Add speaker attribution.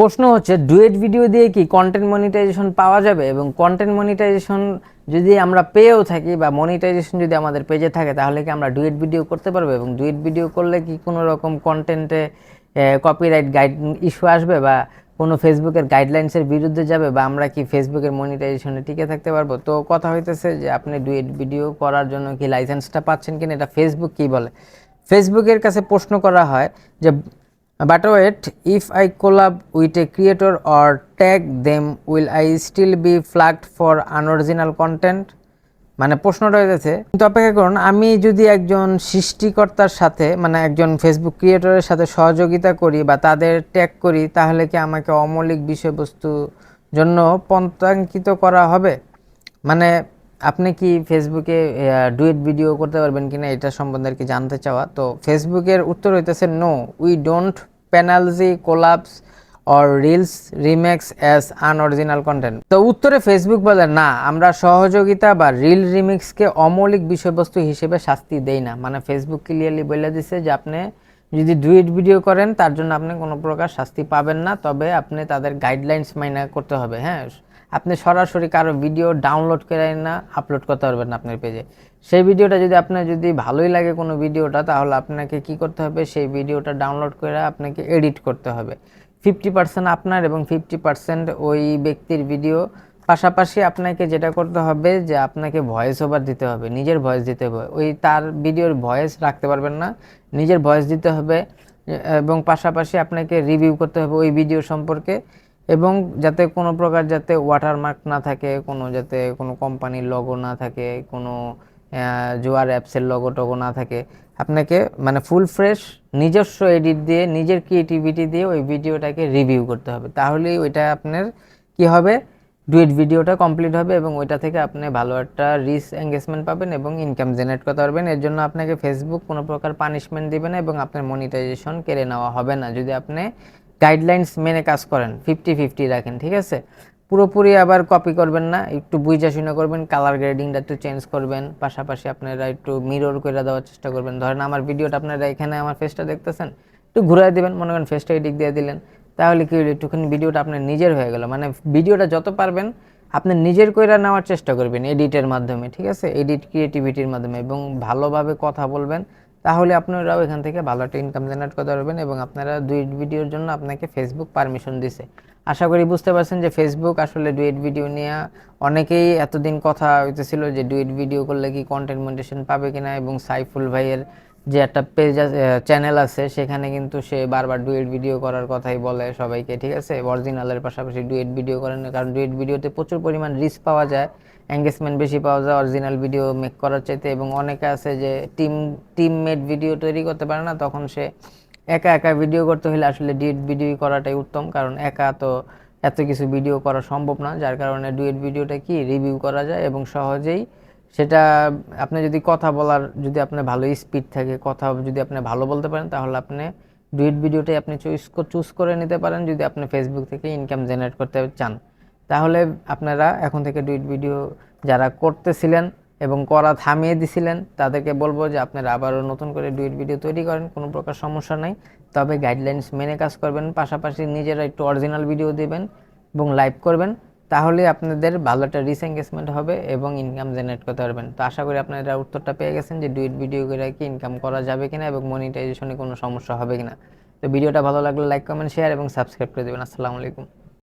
Speaker 1: প্রশ্ন হচ্ছে, duet video দিয়ে কি কন্টেন্ট মনিটাইজেশন পাওয়া যাবে? এবং কন্টেন্ট মনিটাইজেশন যদি আমরা পেয়েও থাকি বা মনিটাইজেশন যদি আমাদের পেজে থাকে, তাহলে কি আমরা ডুয়েট ভিডিও করতে পারব? এবং ডুয়েট ভিডিও করলে কি কোনো রকম কন্টেন্টে কপিরাইট গাইড ইস্যু আসবে বা কোনো ফেসবুকের গাইডলাইন্সের বিরুদ্ধে যাবে বা আমরা কি ফেসবুকের মনিটাইজেশনে টিকে থাকতে পারব? তো কথা হইতেছে যে, আপনি ডুয়েট ভিডিও করার জন্য কি লাইসেন্সটা পাচ্ছেন কিনা? এটা ফেসবুক কী বলে? ফেসবুকের কাছে প্রশ্ন করা হয় যে But wait, if I collab with a creator or tag them, will I still be flagged for unoriginal content? মানে প্রশ্নটা হয়েছে কিন্তু অপেক্ষা করুন আমি যদি একজন সৃষ্টিকর্তার সাথে মানে একজন ফেসবুক ক্রিয়েটরের সাথে সহযোগিতা করি বা তাদের ট্যাগ করি তাহলে কি আমাকে অমৌলিক বিষয়বস্তু জন্য পন্থাঙ্কিত করা হবে মানে আপনি কি ফেসবুকে ডুয়েট ভিডিও করতে পারবেন কিনা এটা সম্বন্ধে আর কি জানতে চাওয়া? তো ফেসবুকের উত্তর হইতেছে no we don't penalize collabs or reels remixes as unoriginal content তো উত্তরে ফেসবুক বলে, না, আমরা সহযোগিতা বা রিল রিমিক্সকে অমৌলিক বিষয়বস্তু হিসেবে শাস্তি দেই না। মানে ফেসবুক ক্লিয়ারলি বলে দিছে যে আপনি যদি ডুয়েট ভিডিও করেন, তার জন্য আপনি কোনো প্রকার শাস্তি পাবেন না, তবে আপনি তাদের গাইডলাইন্স মাইনা করতে হবে হ্যাঁ? আপনি সরাসরি কারও ভিডিও ডাউনলোড করে না আপলোড করতে পারবেন না আপনার পেজে সেই ভিডিওটা যদি আপনার যদি ভালোই লাগে কোনো ভিডিওটা তাহলে আপনাকে কি করতে হবে? সেই ভিডিওটা ডাউনলোড করে আপনাকে এডিট করতে হবে। ফিফটি পার্সেন্ট আপনার এবং ফিফটি পার্সেন্ট ওই ব্যক্তির ভিডিও পাশাপাশি আপনাকে যেটা করতে হবে যে আপনাকে ভয়েস ওভার দিতে হবে, নিজের ভয়েস দিতে হবে। ওই তার ভিডিওর ভয়েস রাখতে পারবেন না, নিজের ভয়েস দিতে হবে, এবং পাশাপাশি আপনাকে রিভিউ করতে হবে ওই ভিডিও সম্পর্কে, এবং যাতে কোনো প্রকার যাতে ওয়াটারমার্ক না থাকে, কোনো যাতে কোনো কোম্পানির লগো না থাকে, কোনো জোয়ার অ্যাপসের লগো টগো না থাকে, আপনাকে মানে ফুল ফ্রেশ নিজস্ব এডিট দিয়ে, নিজের ক্রিয়েটিভিটি দিয়ে ওই ভিডিওটাকে রিভিউ করতে হবে। তাহলেই ওইটা আপনার কি হবে? ডুয়েট ভিডিওটা কমপ্লিট হবে এবং ওইটা থেকে আপনি ভালো একটা রিচ এঙ্গেজমেন্ট পাবেন এবং ইনকাম জেনারেট করতে পারবেন। এর জন্য আপনাকে ফেসবুক কোনো প্রকার পানিশমেন্ট দিবে না এবং আপনার মনিটাইজেশন কেড়ে নেওয়া হবে না। যদি আপনি গাইডলাইন্স মেনে কাজ করেন ফিফটি ফিফটি রাখেন, ঠিক আছে? পুরোপুরি আবার কপি করবেন না, একটু বুঝা শুনে করবেন কালার গ্রেডিংটা একটু চেঞ্জ করবেন, পাশাপাশি আপনারা একটু মিরর করে দেওয়ার চেষ্টা করবেন। ধরেন আমার ভিডিওটা আপনারা এখানে আমার ফেসটা দেখতেছেন, একটু ঘুরাই দিবেন, মনে করেন ফেসটা এদিক দিয়ে দিলেন। তাহলে কি একটুখানি ভিডিওটা আপনার নিজের হয়ে গেল? মানে ভিডিওটা যত পারবেন, আপনি নিজের কইরা নেওয়ার চেষ্টা করবেন এডিটের মাধ্যমে, ঠিক আছে? এডিট ক্রিয়েটিভিটির মাধ্যমে এবং ভালোভাবে কথা বলবেন, তাহলে আপনারাও এখান থেকে ভালো একটা ইনকাম জেনারেট করতে পারবেন এবং আপনারা দুই ভিডিওর জন্য আপনাকে ফেসবুক পারমিশন দিছে। আশা করি বুঝতে পারছেন যে ফেসবুক আসলে ডুয়েট ভিডিও নিয়ে অনেকেই এতদিন কথা হইতেছিল যে ডুয়েট ভিডিও করলে কি কন্টেন্ট মনিটেশন পাবে কিনা এবং সাইফুল ভাইয়ের যে একটা পেজ চ্যানেল আছে, সেখানে কিন্তু সে বারবার ডুয়েট ভিডিও করার কথাই বলে সবাইকে, ঠিক আছে? অরিজিনালের পাশাপাশি ডুয়েট ভিডিও করেন কারণ ডুয়েট ভিডিওতে প্রচুর পরিমাণ রিস্ক পাওয়া যায় এঙ্গেজমেন্ট বেশি পাওয়া যায় অরিজিনাল ভিডিও মেক করার চাইতে, এবং অনেকে আছে যে টিম টিম মেড ভিডিও তৈরি করতে পারে না, তখন সে একা একা ভিডিও করতে হলে আসলে ডুয়েট ভিডিও করাটাই উত্তম, কারণ একা তো এত কিছু ভিডিও করা সম্ভব না, যার কারণে ডুয়েট ভিডিওটা কি রিভিউ করা যায় এবং সহজেই সেটা আপনি যদি কথা বলার, যদি আপনার ভালো স্পিড থাকে, কথা যদি আপনি ভালো বলতে পারেন, তাহলে আপনি ডুয়েট ভিডিওটাই আপনি চুজ চুজ করে নিতে পারেন, যদি আপনি ফেসবুক থেকে ইনকাম জেনারেট করতে চান। তাহলে আপনারা এখন থেকে ডুইট ভিডিও যারা করতেছিলেন এবং করা থামিয়ে দিছিলেন, তাদেরকে বলব যে আপনারা আবারও নতুন করে ডুইট ভিডিও তৈরি করেন, কোনো প্রকার সমস্যা নাই। তবে গাইডলাইন্স মেনে কাজ করবেন, পাশাপাশি নিজেরা একটু অরিজিনাল ভিডিও দিবেন এবং লাইভ করবেন। তাহলে আপনাদের ভালো একটা হবে এবং ইনকাম জেনারেট করতে পারবেন। তো আশা করি আপনারা উত্তরটা পেয়ে গেছেন যে ডুইট ভিডিও করে কি ইনকাম করা যাবে কিনা এবং মনিটাইজেশনে কোনো সমস্যা হবে কিনা। তো ভিডিওটা ভালো লাগলে লাইক কমেন্ট শেয়ার এবং সাবস্ক্রাইব করে দেবেন। আসসালামু আলাইকুম।